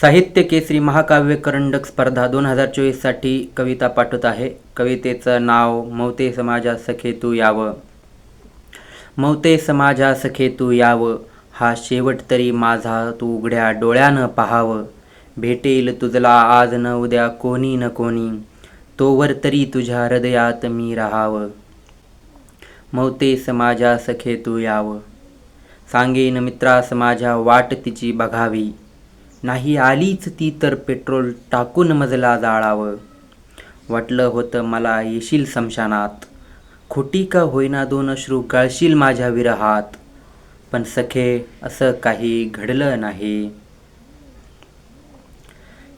साहित्य केसरी महाकाव्य करंडक स्पर्धा दोन हजार चोवीससाठी कविता पाठवत आहे. कवितेचं नाव मौते समाजा सखे तू यावं. मवते समाजा सखे तू यावं. हा शेवट तरी माझा तू उघड्या डोळ्यानं पाहावं. भेटेल तुझला आज न उद्या कोणी न कोणी. तोवर तरी तुझ्या हृदयात मी राहावं. मवते समाजा सखे तू यावं. सांगेन मित्रास माझ्या वाट तिची बघावी. नाही आलीच ती तर पेट्रोल टाकून मजला जाळावं. वाटलं होतं मला येशील समशानात. खोटी का होईना दोन अश्रू गळशील माझ्या विरहात. पण सखे असं काही घडलं नाही.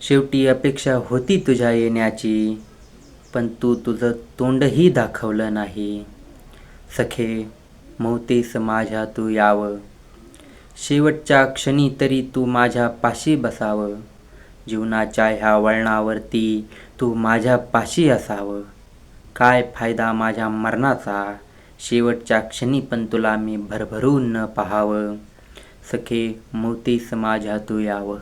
शेवटी अपेक्षा होती तुझ्या येण्याची पण तू तुझं तोंडही दाखवलं नाही. सखे मौतेस माझ्या तू यावं. शेवटच्या क्षणी तरी तू माझ्या पाशी बसावं. जीवनाच्या ह्या वळणावरती तू माझ्या पाशी असावं. काय फायदा माझ्या मरणाचा? शेवटच्या क्षणी पण तुला मी भरभरून न पाहावं. सखे मोतीस माझ्या तू यावं.